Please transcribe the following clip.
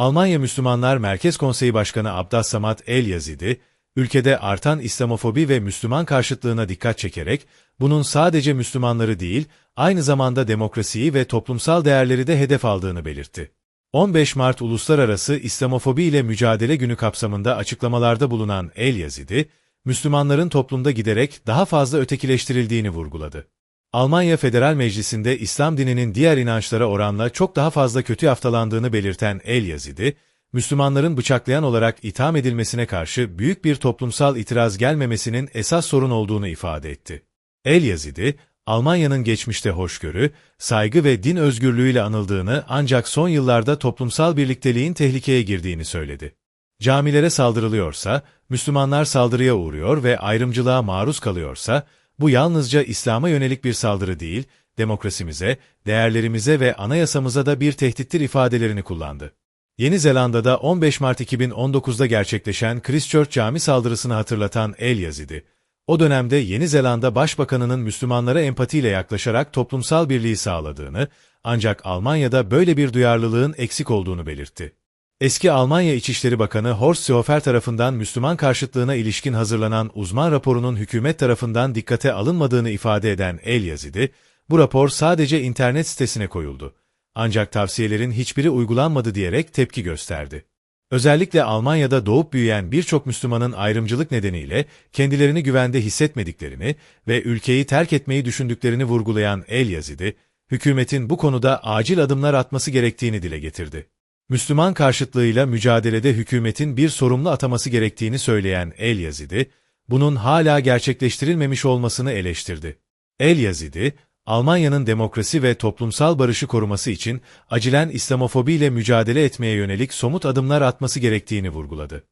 Almanya Müslümanlar Merkez Konseyi Başkanı Abdas Samat El Yazidi, ülkede artan İslamofobi ve Müslüman karşıtlığına dikkat çekerek, bunun sadece Müslümanları değil, aynı zamanda demokrasiyi ve toplumsal değerleri de hedef aldığını belirtti. 15 Mart Uluslararası İslamofobi ile Mücadele Günü kapsamında açıklamalarda bulunan El Yazidi, Müslümanların toplumda giderek daha fazla ötekileştirildiğini vurguladı. Almanya Federal Meclisi'nde İslam dininin diğer inançlara oranla çok daha fazla kötü haftalandığını belirten El Yazidi, Müslümanların bıçaklayan olarak itham edilmesine karşı büyük bir toplumsal itiraz gelmemesinin esas sorun olduğunu ifade etti. El Yazidi, Almanya'nın geçmişte hoşgörü, saygı ve din özgürlüğüyle anıldığını ancak son yıllarda toplumsal birlikteliğin tehlikeye girdiğini söyledi. Camilere saldırılıyorsa, Müslümanlar saldırıya uğruyor ve ayrımcılığa maruz kalıyorsa, bu yalnızca İslam'a yönelik bir saldırı değil, demokrasimize, değerlerimize ve anayasamıza da bir tehdittir ifadelerini kullandı. Yeni Zelanda'da 15 Mart 2019'da gerçekleşen Christchurch cami saldırısını hatırlatan El Yazidi, o dönemde Yeni Zelanda Başbakanı'nın Müslümanlara empatiyle yaklaşarak toplumsal birliği sağladığını, ancak Almanya'da böyle bir duyarlılığın eksik olduğunu belirtti. Eski Almanya İçişleri Bakanı Horst Seehofer tarafından Müslüman karşıtlığına ilişkin hazırlanan uzman raporunun hükümet tarafından dikkate alınmadığını ifade eden El Yazidi, bu rapor sadece internet sitesine koyuldu. Ancak tavsiyelerin hiçbiri uygulanmadı diyerek tepki gösterdi. Özellikle Almanya'da doğup büyüyen birçok Müslümanın ayrımcılık nedeniyle kendilerini güvende hissetmediklerini ve ülkeyi terk etmeyi düşündüklerini vurgulayan El Yazidi, hükümetin bu konuda acil adımlar atması gerektiğini dile getirdi. Müslüman karşıtlığıyla mücadelede hükümetin bir sorumlu ataması gerektiğini söyleyen El Yazidi, bunun hala gerçekleştirilmemiş olmasını eleştirdi. El Yazidi, Almanya'nın demokrasi ve toplumsal barışı koruması için acilen İslamofobi ile mücadele etmeye yönelik somut adımlar atması gerektiğini vurguladı.